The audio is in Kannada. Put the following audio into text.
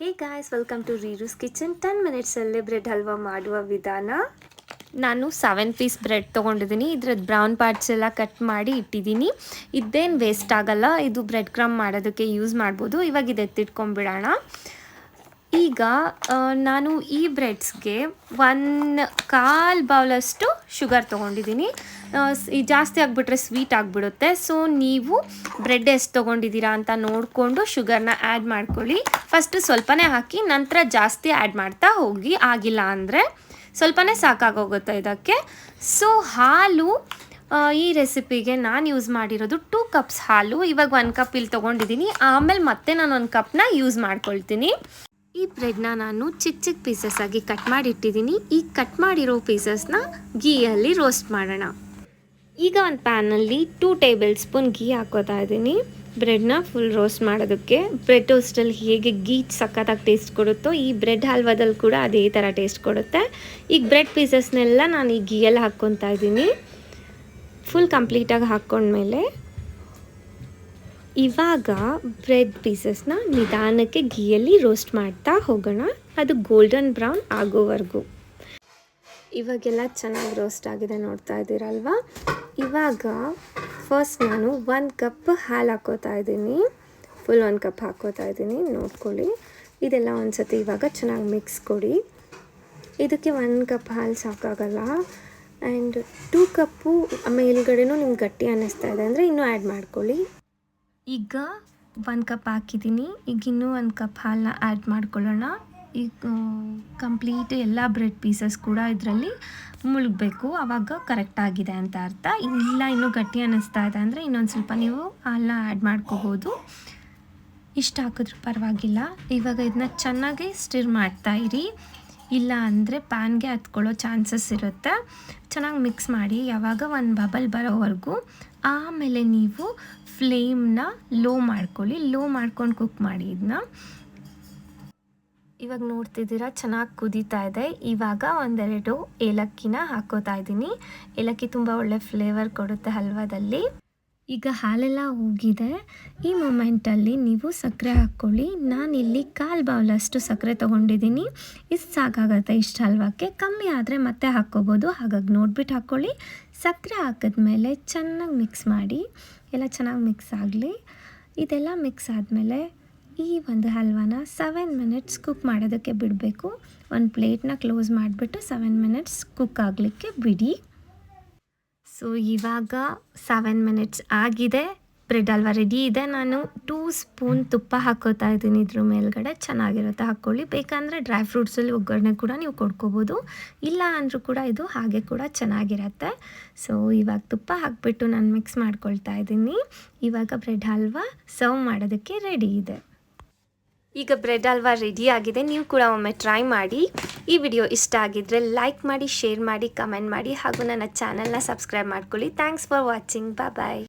Hey guys welcome to Reeru's kitchen ten ಮಿನಿಟ್ಸಲ್ಲೇ bread halwa ಮಾಡುವ ವಿಧಾನ ನಾನು ಸೆವೆನ್ ಪೀಸ್ ಬ್ರೆಡ್ ತೊಗೊಂಡಿದ್ದೀನಿ. ಇದ್ರದ್ದು ಬ್ರೌನ್ ಪಾರ್ಟ್ಸ್ ಎಲ್ಲ ಕಟ್ ಮಾಡಿ ಇಟ್ಟಿದ್ದೀನಿ. ಇದೇನು ವೇಸ್ಟ್ ಆಗಲ್ಲ. ಇದು ಬ್ರೆಡ್ ಕ್ರಮ್ ಮಾಡೋದಕ್ಕೆ ಯೂಸ್ ಮಾಡ್ಬೋದು. ಇವಾಗ ಇದು ಎತ್ತಿಟ್ಕೊಂಡ್ಬಿಡೋಣ ಈಗ ನಾನು ಈ ಬ್ರೆಡ್ಸ್ಗೆ ಒನ್ ಕಾಲು ಬೌಲಷ್ಟು ಶುಗರ್ ತೊಗೊಂಡಿದ್ದೀನಿ. ಜಾಸ್ತಿ ಆಗಿಬಿಟ್ರೆ ಸ್ವೀಟ್ ಆಗಿಬಿಡುತ್ತೆ. ಸೊ, ನೀವು ಬ್ರೆಡ್ ಎಷ್ಟು ತೊಗೊಂಡಿದ್ದೀರಾ ಅಂತ ನೋಡಿಕೊಂಡು ಶುಗರ್ನ ಆ್ಯಡ್ ಮಾಡ್ಕೊಳ್ಳಿ. ಫಸ್ಟು ಸ್ವಲ್ಪನೇ ಹಾಕಿ, ನಂತರ ಜಾಸ್ತಿ ಆ್ಯಡ್ ಮಾಡ್ತಾ ಹೋಗಿ. ಆಗಿಲ್ಲ ಅಂದರೆ ಸ್ವಲ್ಪನೇ ಸಾಕಾಗೋಗುತ್ತೆ ಇದಕ್ಕೆ. ಸೊ, ಹಾಲು ಈ ರೆಸಿಪಿಗೆ ನಾನು ಯೂಸ್ ಮಾಡಿರೋದು ಟೂ ಕಪ್ಸ್ ಹಾಲು. ಇವಾಗ ಒನ್ ಕಪ್ ಇಲ್ಲಿ ತೊಗೊಂಡಿದ್ದೀನಿ. ಆಮೇಲೆ ಮತ್ತೆ ನಾನು ಒಂದು ಕಪ್ನ ಯೂಸ್ ಮಾಡ್ಕೊಳ್ತೀನಿ. ಈ ಬ್ರೆಡ್ನ ನಾನು ಚಿಕ್ಕ ಚಿಕ್ಕ ಪೀಸಸ್ ಆಗಿ ಕಟ್ ಮಾಡಿ ಇಟ್ಟಿದ್ದೀನಿ ಈ ಕಟ್ ಮಾಡಿರೋ ಪೀಸಸ್ನ ಗೀಯಲ್ಲಿ ರೋಸ್ಟ್ ಮಾಡೋಣ. ಈಗ ಒಂದು ಪ್ಯಾನಲ್ಲಿ ಟೂ ಟೇಬಲ್ ಸ್ಪೂನ್ ಗೀ ಹಾಕೋತಾ ಇದ್ದೀನಿ. ಬ್ರೆಡ್ನ ಫುಲ್ ರೋಸ್ಟ್ ಮಾಡೋದಕ್ಕೆ. ಬ್ರೆಡ್ ಟೋಸ್ಟಲ್ಲಿ ಹೇಗೆ ಗೀ ಸಖತ್ತಾಗಿ ಟೇಸ್ಟ್ ಕೊಡುತ್ತೋ ಈ ಬ್ರೆಡ್ ಹಲ್ವಾದಲ್ಲಿ ಕೂಡ ಅದೇ ಥರ ಟೇಸ್ಟ್ ಕೊಡುತ್ತೆ. ಈಗ ಬ್ರೆಡ್ ಪೀಸಸ್ನೆಲ್ಲ ನಾನು ಈ ಗೀಯಲ್ಲಿ ಹಾಕ್ಕೊತಾ ಇದ್ದೀನಿ. ಫುಲ್ ಕಂಪ್ಲೀಟಾಗಿ ಹಾಕ್ಕೊಂಡ್ಮೇಲೆ ಇವಾಗ ಬ್ರೆಡ್ ಪೀಸಸ್ನ ನಿಧಾನಕ್ಕೆ ಗೀಯಲ್ಲಿ ರೋಸ್ಟ್ ಮಾಡ್ತಾ ಹೋಗೋಣ. ಅದು ಗೋಲ್ಡನ್ ಬ್ರೌನ್ ಆಗೋವರೆಗೂ. ಇವಾಗೆಲ್ಲ ಚೆನ್ನಾಗಿ ರೋಸ್ಟ್ ಆಗಿದೆ ನೋಡ್ತಾ ಇದ್ದೀರಲ್ವಾ? ಇವಾಗ ಫಸ್ಟ್ ನಾನು ಒಂದು ಕಪ್ ಹಾಲು ಹಾಕೋತಾ ಇದ್ದೀನಿ. ಫುಲ್ ಒಂದು ಕಪ್ ಹಾಕೋತಾ ಇದ್ದೀನಿ, ನೋಡ್ಕೊಳ್ಳಿ. ಇದೆಲ್ಲ ಒಂದು ಸತಿ ಇವಾಗ ಚೆನ್ನಾಗಿ ಮಿಕ್ಸ್ ಕೊಡಿ. ಇದಕ್ಕೆ ಒಂದು ಕಪ್ ಹಾಲು ಸಾಕಾಗಲ್ಲ. ಆ್ಯಂಡ್ ಟೂ ಕಪ್ಪು ಮೇಲ್ಗಡೆನೂ ನಿಮ್ಗೆ ಗಟ್ಟಿ ಅನ್ನಿಸ್ತಾ ಇದೆ ಅಂದರೆ ಇನ್ನೂ ಆ್ಯಡ್ ಮಾಡ್ಕೊಳ್ಳಿ. ಈಗ ಒಂದು ಕಪ್ ಹಾಕಿದ್ದೀನಿ ಈಗ ಇನ್ನೂ ಒಂದು ಕಪ್ ಹಾಲನ್ನ ಆ್ಯಡ್ ಮಾಡ್ಕೊಳ್ಳೋಣ. ಈಗ ಕಂಪ್ಲೀಟ್ ಎಲ್ಲ ಬ್ರೆಡ್ ಪೀಸಸ್ ಕೂಡ ಇದರಲ್ಲಿ ಮುಳುಗಬೇಕು. ಆವಾಗ ಕರೆಕ್ಟ್ ಆಗಿದೆ ಅಂತ ಅರ್ಥ. ಇಲ್ಲ, ಇನ್ನೂ ಗಟ್ಟಿ ಅನ್ನಿಸ್ತಾ ಇದೆ ಅಂದರೆ ಇನ್ನೊಂದು ಸ್ವಲ್ಪ ನೀವು ಹಾಲನ್ನ ಆ್ಯಡ್ ಮಾಡ್ಕೋಬೋದು. ಇಷ್ಟ ಹಾಕಿದ್ರೂ ಪರವಾಗಿಲ್ಲ. ಇವಾಗ ಇದನ್ನ ಚೆನ್ನಾಗಿ ಸ್ಟಿರ್ ಮಾಡ್ತಾ ಇರಿ. ಇಲ್ಲ ಅಂದರೆ ಪ್ಯಾನ್ಗೆ ಹತ್ಕೊಳ್ಳೋ ಚಾನ್ಸಸ್ ಇರುತ್ತೆ. ಚೆನ್ನಾಗಿ ಮಿಕ್ಸ್ ಮಾಡಿ, ಯಾವಾಗ ಒಂದು ಬಬಲ್ ಬರೋವರೆಗೂ ಆಮೇಲೆ ನೀವು ಫ್ಲೇಮ್ನ ಲೋ ಮಾಡ್ಕೊಳ್ಳಿ. ಲೋ ಮಾಡ್ಕೊಂಡು ಕುಕ್ ಮಾಡಿ ಇದನ್ನ ಇವಾಗ ನೋಡ್ತಿದ್ದೀರಾ, ಚೆನ್ನಾಗಿ ಕುದೀತಾ ಇದೆ. ಇವಾಗ ಒಂದೆರಡು ಏಲಕ್ಕಿನ ಹಾಕೋತಾ ಇದ್ದೀನಿ. ಏಲಕ್ಕಿ ತುಂಬ ಒಳ್ಳೆ ಫ್ಲೇವರ್ ಕೊಡುತ್ತೆ ಹಲ್ವಾದಲ್ಲಿ. ಈಗ ಹಾಲೆಲ್ಲ ಹೋಗಿದೆ ಈ ಮೊಮೆಂಟಲ್ಲಿ ನೀವು ಸಕ್ಕರೆ ಹಾಕ್ಕೊಳ್ಳಿ. ನಾನಿಲ್ಲಿ ಕಾಲು ಬೌಲಷ್ಟು ಸಕ್ಕರೆ ತೊಗೊಂಡಿದ್ದೀನಿ. ಇಷ್ಟು ಸಾಕಾಗತ್ತೆ ಇಷ್ಟು ಹಲ್ವಕ್ಕೆ. ಕಮ್ಮಿ ಆದರೆ ಮತ್ತೆ ಹಾಕ್ಕೋಬೋದು. ಹಾಗಾಗಿ ನೋಡ್ಬಿಟ್ಟು ಹಾಕ್ಕೊಳ್ಳಿ. ಸಕ್ಕರೆ ಹಾಕಿದ್ಮೇಲೆ ಚೆನ್ನಾಗಿ ಮಿಕ್ಸ್ ಮಾಡಿ. ಎಲ್ಲ ಚೆನ್ನಾಗಿ ಮಿಕ್ಸ್ ಆಗಲಿ. ಇದೆಲ್ಲ ಮಿಕ್ಸ್ ಆದಮೇಲೆ ಈ ಒಂದು ಹಲ್ವಾನ ಸೆವೆನ್ ಮಿನಿಟ್ಸ್ ಕುಕ್ ಮಾಡೋದಕ್ಕೆ ಬಿಡಬೇಕು. ಒಂದು ಪ್ಲೇಟ್ನ ಕ್ಲೋಸ್ ಮಾಡಿಬಿಟ್ಟು ಸೆವೆನ್ ಮಿನಿಟ್ಸ್ ಕುಕ್ ಆಗಲಿಕ್ಕೆ ಬಿಡಿ. ಸೊ ಇವಾಗ ಸೆವೆನ್ ಮಿನಿಟ್ಸ್ ಆಗಿದೆ. ಬ್ರೆಡ್ ಅಲ್ವಾ ರೆಡಿ ಇದೆ. ನಾನು ಟೂ ಸ್ಪೂನ್ ತುಪ್ಪ ಹಾಕೋತಾ ಇದ್ದೀನಿ. ಇದ್ರ ಮೇಲ್ಗಡೆ ಚೆನ್ನಾಗಿರುತ್ತೆ. ಹಾಕ್ಕೊಳ್ಳಿ. ಬೇಕಂದರೆ ಡ್ರೈ ಫ್ರೂಟ್ಸಲ್ಲಿ ಒಗ್ಗರಣೆ ಕೂಡ ನೀವು ಕೊಡ್ಕೋಬೋದು. ಇಲ್ಲ ಅಂದರೂ ಕೂಡ ಇದು ಹಾಗೆ ಕೂಡ ಚೆನ್ನಾಗಿರುತ್ತೆ. ಸೊ ಇವಾಗ ತುಪ್ಪ ಹಾಕಿಬಿಟ್ಟು ನಾನು ಮಿಕ್ಸ್ ಮಾಡ್ಕೊಳ್ತಾ ಇದ್ದೀನಿ. ಇವಾಗ ಬ್ರೆಡ್ ಹಲ್ವಾ ಸರ್ವ್ ಮಾಡೋದಕ್ಕೆ ರೆಡಿ ಇದೆ. ಈಗ ಬ್ರೆಡ್ ಹಲ್ವಾ ರೆಡಿ ಆಗಿದೆ, ನೀವು ಕೂಡ ಒಮ್ಮೆ ಟ್ರೈ ಮಾಡಿ. ಈ ವಿಡಿಯೋ ಇಷ್ಟ ಆಗಿದ್ರೆ ಲೈಕ್ ಮಾಡಿ ಶೇರ್ ಮಾಡಿ ಕಮೆಂಟ್ ಮಾಡಿ ಹಾಗೂ ನನ್ನ ಚಾನಲ್ನ ಸಬ್ಸ್ಕ್ರೈಬ್ ಮಾಡ್ಕೊಳ್ಳಿ. Thanks for watching bye